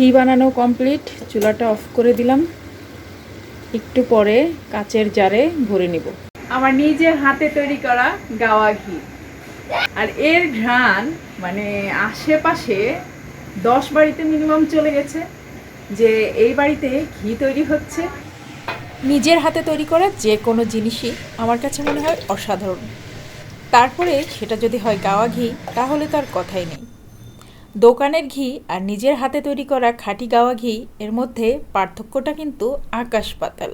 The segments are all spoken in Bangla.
ঘি বানানো কমপ্লিট চুলাটা অফ করে দিলাম। একটু পরে কাচের জারে ভরে নিব। আমার নিজের হাতে তৈরি করা গাওয়া ঘি। আর এর ঘ্রাণ মানে আশেপাশে দশ বাড়িতে মিনিমাম চলে গেছে যে এই বাড়িতে ঘি তৈরি হচ্ছে। নিজের হাতে তৈরি করা যে কোনো জিনিসই আমার কাছে মনে হয় অসাধারণ। তারপরে সেটা যদি হয় গাওয়া ঘি, তাহলে তার কথাই নেই। দোকানের ঘি আর নিজের হাতে তৈরি করা খাঁটি গাওয়া ঘি, এর মধ্যে পার্থক্যটা কিন্তু আকাশ পাতাল।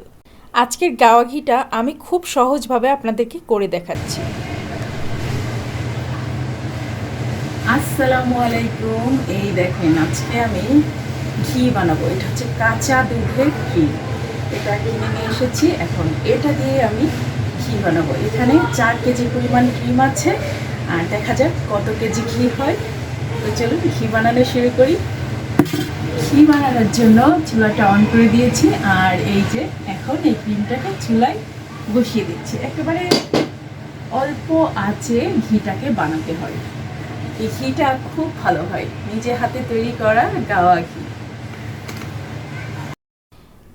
আজকের গাওয়া ঘিটা আমি খুব সহজভাবে আপনাদেরকে করে দেখাচ্ছি। আসসালামু আলাইকুম। এই দেখেন, আজকে আমি ঘি বানাবো। এটা হচ্ছে কাঁচা দুধের ঘি। এটা কিনে নিয়ে এসেছি। এখন এটা দিয়ে আমি ঘি বানাবো। এখানে চার কেজি পরিমাণ ক্রিম আছে, আর দেখা যাক কত কেজি ঘি হয়। তো চলুন, ঘি বানানো শুরু করি। ঘি বানানোর জন্য চুলাটা অন করে দিয়েছি, আর এই যে এখন এই ক্রিমটাকে চুলায় বসিয়ে দিচ্ছি। একেবারে অল্প আঁচে ঘিটাকে বানাতে হয়। এই ঘিটা খুব ভালো হয়। নিজে হাতে তৈরি করা গাওয়া ঘি।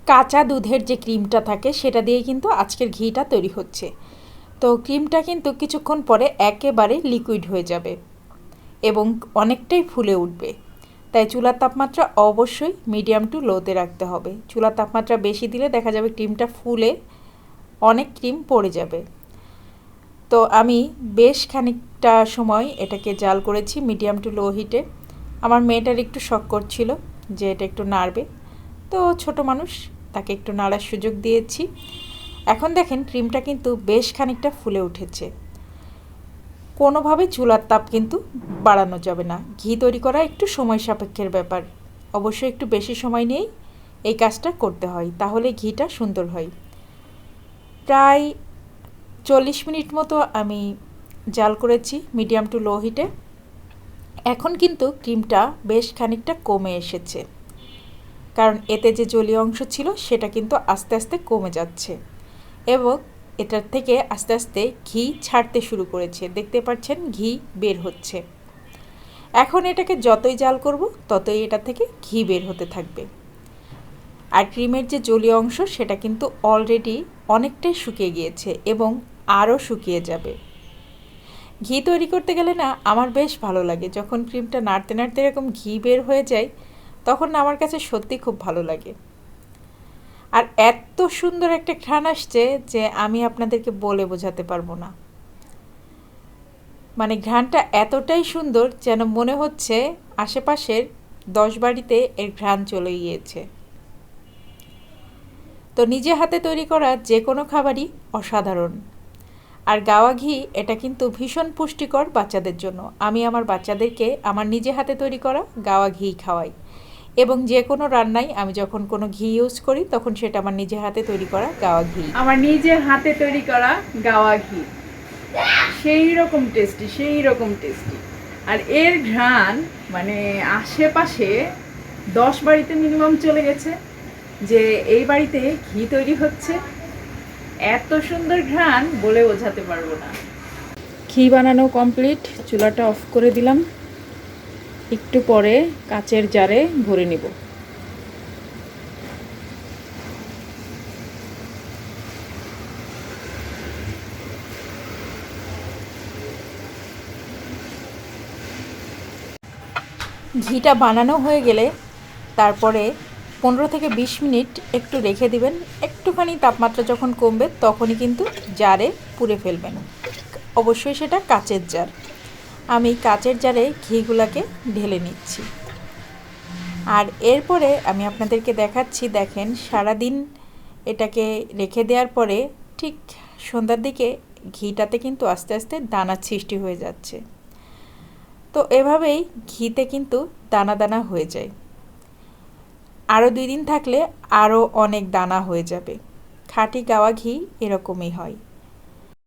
কাঁচা দুধের যে ক্রিমটা থাকে, সেটা দিয়ে কিন্তু আজকের ঘিটা তৈরি হচ্ছে। তো ক্রিমটা কিন্তু কিছুক্ষণ পরে একেবারে লিকুইড হয়ে যাবে। এবং অনেকটাই ফুলে উঠবে। তাই চুলার তাপমাত্রা অবশ্যই মিডিয়াম টু লোতে রাখতে হবে। চুলার তাপমাত্রা বেশি দিলে দেখা যাবে ক্রিমটা ফুলে অনেক ক্রিম পড়ে যাবে। তো আমি বেশ খানিকটা সময় এটাকে জাল করেছি মিডিয়াম টু লো হিটে আমার মেয়েটার একটু শখ করছিল যে এটা একটু নাড়বে। তো ছোট মানুষ, তাকে একটু নাড়ার সুযোগ দিয়েছি। এখন দেখেন ক্রিমটা কিন্তু বেশ খানিকটা ফুলে উঠেছে। কোনোভাবে চুলার তাপ কিন্তু বাড়ানো যাবে না। ঘি তৈরি করা একটু সময় সাপেক্ষের ব্যাপার। অবশ্যই একটু বেশি সময় নিয়েই এই কাজটা করতে হয়, তাহলে ঘিটা সুন্দর হয়। প্রায় চল্লিশ মিনিট মতো আমি জাল করেছি মিডিয়াম টু লো হিটে। এখন কিন্তু ক্রিমটা বেশ খানিকটা কমে এসেছে। কারণ এতে যে জলীয় অংশ ছিল, সেটা কিন্তু আস্তে আস্তে কমে যাচ্ছে। এবং এটার থেকে আস্তে আস্তে ঘি ছাড়তে শুরু করেছে। দেখতে পাচ্ছেন, ঘি বের হচ্ছে। এখন এটাকে যতই জাল করব, ততই এটা থেকে ঘি বের হতে থাকবে। আর ক্রিমের যে জলীয় অংশ, সেটা কিন্তু অলরেডি অনেকটাই শুকিয়ে গিয়েছে এবং আরও শুকিয়ে যাবে। ঘি তৈরি করতে গেলে না, আমার বেশ ভালো লাগে। যখন ক্রিমটা নাড়তে নাড়তে এরকম ঘি বের হয়ে যায়, তখন আমার কাছে সত্যি খুব ভালো লাগে। আর এত সুন্দর একটা ঘ্রাণ আসছে যে আমি আপনাদেরকে বলে বোঝাতে পারব না। মানে ঘ্রাণটা এতটাই সুন্দর যেন মনে হচ্ছে আশেপাশের দশ বাড়িতে এর ঘ্রাণ চলে গিয়েছে। তো নিজে হাতে তৈরি করা যে কোনো খাবারই অসাধারণ। আর গাওয়া ঘি, এটা কিন্তু ভীষণ পুষ্টিকর বাচ্চাদের জন্য। আমি আমার বাচ্চাদেরকে আমার নিজে হাতে তৈরি করা গাওয়া ঘি খাওয়াই। এবং যে কোনো রান্নায় আমি যখন কোনো ঘি ইউজ করি, তখন সেটা আমার নিজে হাতে তৈরি করা গাওয়া ঘি। আমার নিজের হাতে তৈরি করা গাওয়া ঘি। সেই রকম টেস্টি সেই রকম টেস্টি আর এর ঘ্রাণ মানে আশেপাশে দশ বাড়িতে মিনিমাম চলে গেছে যে এই বাড়িতে ঘি তৈরি হচ্ছে। এত সুন্দর ঘ্রাণ বলে বোঝাতে পারব না। ঘি বানানো কমপ্লিট চুলাটা অফ করে দিলাম। একটু পরে কাচের জারে ভরে নিব। ঘিটা বানানো হয়ে গেলে তারপরে পনেরো থেকে বিশ মিনিট একটু রেখে দিবেন। একটুখানি তাপমাত্রা যখন কমবে তখনই কিন্তু জারে পুড়ে ফেলবেন। অবশ্যই সেটা কাচের জার। আমি কাচের জারে ঘিগুলাকে ঢেলে নিচ্ছি। আর এরপরে আমি আপনাদেরকে দেখাচ্ছি, দেখেন, সারাদিন এটাকে রেখে দেওয়ার পরে ঠিক সন্ধ্যার দিকে ঘিটাতে কিন্তু আস্তে আস্তে দানার সৃষ্টি হয়ে যাচ্ছে। তো এভাবেই ঘিতে কিন্তু দানা দানা হয়ে যায়। আরও দুই দিন থাকলে আরও অনেক দানা হয়ে যাবে। খাঁটি গাওয়া ঘি এরকমই হয়।